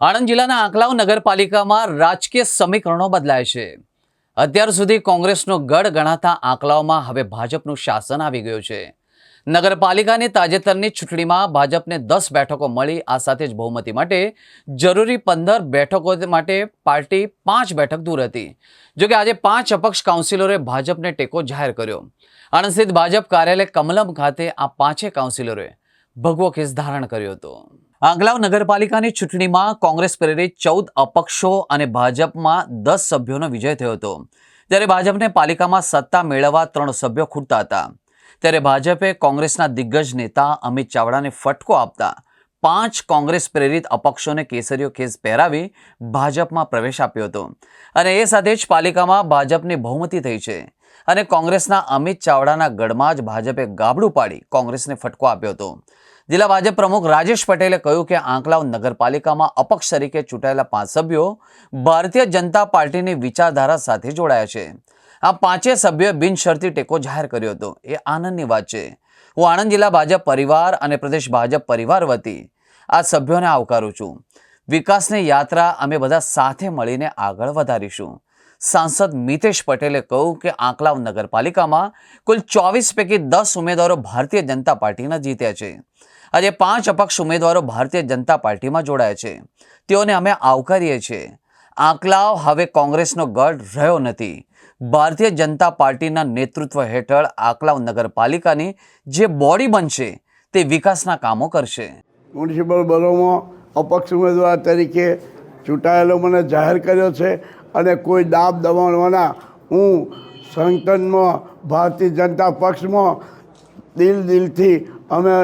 આણંદ જિલ્લાના આંકલાવ નગરપાલિકામાં રાજકીય સમીકરણો બદલાય છે. અત્યાર સુધી કોંગ્રેસનો ગઢ ગણાતા આંકલાવમાં હવે ભાજપનું શાસન આવી ગયું છે. નગરપાલિકાની તાજેતરની ચૂંટણીમાં ભાજપને દસ બેઠકો મળી, આ સાથે જ બહુમતી માટે જરૂરી પંદર બેઠકો માટે પાર્ટી પાંચ બેઠક દૂર હતી. જોકે આજે પાંચ અપક્ષ કાઉન્સિલરોએ ભાજપને ટેકો જાહેર કર્યો. આણંદ સ્થિત ભાજપ કાર્યાલય કમલમ ખાતે આ પાંચે કાઉન્સિલરોએ ભગવો કેસ ધારણ કર્યો હતો. આંગલાવ નગરપાલિકાની ચૂંટણીમાં કોંગ્રેસ પ્રેરિત ચૌદ અપક્ષો અને ભાજપમાં દસ સભ્યોનો વિજય થયો હતો. ત્યારે ભાજપને પાલિકામાં સત્તા મેળવવા ત્રણ સભ્યો ખૂટતા હતા. ત્યારે ભાજપે કોંગ્રેસના દિગ્ગજ નેતા અમિત ચાવડાને ફટકો આપતા પાંચ કોંગ્રેસ પ્રેરિત અપક્ષોને કેસરીયો કેસ પહેરાવી ભાજપમાં પ્રવેશ આપ્યો હતો. અને એ સાથે જ પાલિકામાં ભાજપની બહુમતી થઈ છે. અને કોંગ્રેસના અમિત ચાવડાના ગઢમાં જ ભાજપે ગાબડું પાડી કોંગ્રેસને ફટકો આપ્યો હતો. જિલ્લા ભાજપ પ્રમુખ રાજેશ પટેલે કહ્યું કે આંકલાવ નગરપાલિકામાં અપક્ષ તરીકે ચૂંટાયેલા પાંચ સભ્યો ભારતીય જનતા પાર્ટીની વિચારધારા સાથે જોડાયા છે. આ પાંચે સભ્યોએ બિનશરતી ટેકો જાહેર કર્યો હતો. એ આનંદની વાત છે. હું આણંદ જિલ્લા ભાજપ પરિવાર અને પ્રદેશ ભાજપ પરિવાર વતી આ સભ્યોને આવકારું છું. વિકાસની યાત્રા અમે બધા સાથે મળીને આગળ વધારીશું. સાંસદ મિતેશ પટેલે કહ્યું કે આંકલાવ નગરપાલિકામાં કુલ ચોવીસ પૈકી દસ ઉમેદવારો ભારતીય જનતા પાર્ટીના જીત્યા છે. આજે પાંચ અપક્ષ ઉમેદવારો ભારતીય જનતા પાર્ટીમાં જોડાયા છે. તેઓને અમે આવકારીએ છીએ. આંકલાવ હવે કોંગ્રેસનો ગઢ રહ્યો નથી. ભારતીય જનતા પાર્ટીના નેતૃત્વ હેઠળ આંકલાવ નગરપાલિકાની જે બોડી બનશે તે વિકાસના કામો કરશે. મ્યુનિસિપલ બોરોમાં અપક્ષ ઉમેદવાર તરીકે ચૂંટાયેલો મને જાહેર કર્યો છે અને કોઈ દાબ દબાણવાના હું સંગઠનમાં ભારતીય જનતા પક્ષમાં દિલ દિલથી અમે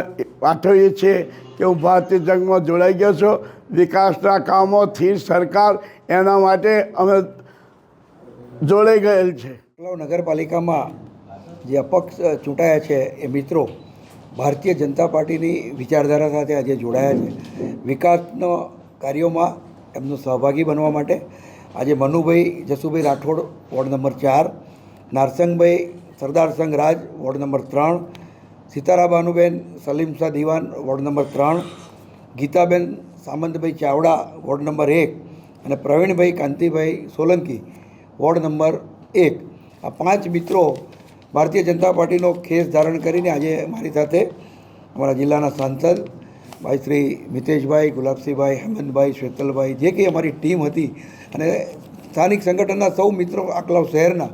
પાઠવીએ છીએ કે હું ભારતીય જંગમાં જોડાઈ ગયો છું. વિકાસના કામોથી સરકાર એના માટે અમે જોડાઈ ગયેલ છે. નગરપાલિકામાં જે અપક્ષ ચૂંટાયા છે એ મિત્રો ભારતીય જનતા પાર્ટીની વિચારધારા સાથે આજે જોડાયા છે. વિકાસના કાર્યોમાં એમનો સહભાગી બનવા માટે આજે મનુભાઈ જસુભાઈ રાઠોડ, વોર્ડ નંબર ચાર, નારસંગભાઈ, સરદાર સંઘ રાજ, વોર્ડ નંબર ત્રણ સીતારાબાનુબેન સલીમ શાહ દિવાન, વોર્ડ નંબર ત્રણ, ગીતાબેન સામંતભાઈ ચાવડા, વોર્ડ નંબર એક અને પ્રવીણભાઈ કાંતિભાઈ સોલંકી વોર્ડ નંબર એક. આ પાંચ મિત્રો ભારતીય જનતા પાર્ટીનો ખેસ ધારણ કરીને આજે મારી સાથે અમારા જિલ્લાના સાંસદ ભાઈ શ્રી મિતેશભાઈ, ગુલાબસિંહભાઈ, હેમંતભાઈ, શ્વેતલભાઈ જે કંઈ અમારી ટીમ હતી અને સ્થાનિક સંગઠનના સૌ મિત્રો આકલાવ શહેરના,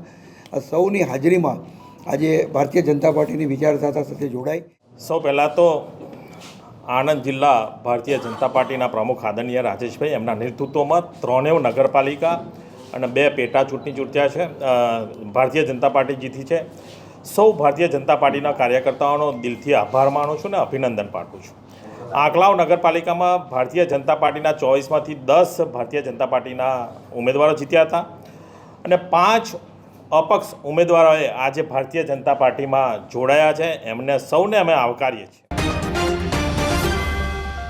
આ સૌની હાજરીમાં આજે ભારતીય જનતા પાર્ટીની વિચારધારા સાથે જોડાઈ. સૌ પહેલાં તો આણંદ જિલ્લા ભારતીય જનતા પાર્ટીના પ્રમુખ આદરણીય રાજેશભાઈ, એમના નેતૃત્વમાં ત્રણેય નગરપાલિકા અને બે પેટા ચૂંટણી ચૂંટ્યા છે. ભારતીય જનતા પાર્ટી જીતી છે. સૌ ભારતીય જનતા પાર્ટીના કાર્યકર્તાઓનો દિલથી આભાર માનું છું ને અભિનંદન પાઠવું છું. આંકલાવ નગરપાલિકામાં ભારતીય જનતા પાર્ટીના ચોવીસમાંથી દસ ભારતીય જનતા પાર્ટીના ઉમેદવારો જીત્યા હતા અને પાંચ અપક્ષ ઉમેદવારોએ આજે ભારતીય જનતા પાર્ટીમાં જોડાયા છે. એમને સૌને અમે આવકારીએ છીએ.